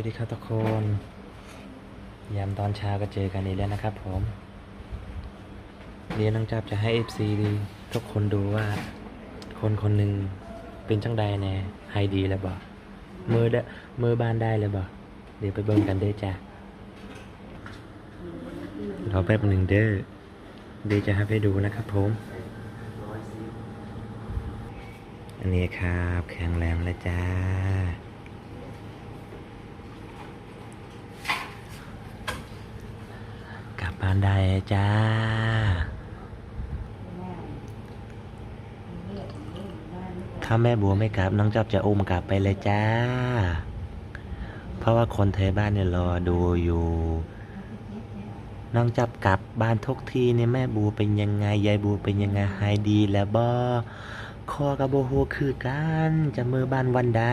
วัสดีครับทุกคน ยามตอนเช้าก็เจอกันอีกแล้วนะครับผมเดี๋ยวน้องจับจะให้ FC ดีทุกคนดูว่า คนคนหนึ่งเป็นจังใดแน่ไฮดีแล้วบ่มือเดมือบ้านได้เลยบ่เดี๋ยวไปเบิ่งกันเด้อจ้ะรอแป๊บหนึ่งเด้อเดี๋ยวจะให้ไปดูนะครับผม อันนี้ครับแข็งแรงแล้วจ้า กลั บ้านได้จ้า ถ้าแม่บัวไม่กลับน้องจับจะอุ้มกลับไปเลยจ้า เพราะว่าคนไทบ้านเนี่ยรอดูอยู่ น้องจับกลับบ้านทุกทีเนี่ยแม่บัวเป็นยังไงยายบัวเป็นยังไงหายดีแล้วบ่คอกับโบโฮคือกันจะมือบ้านวันใด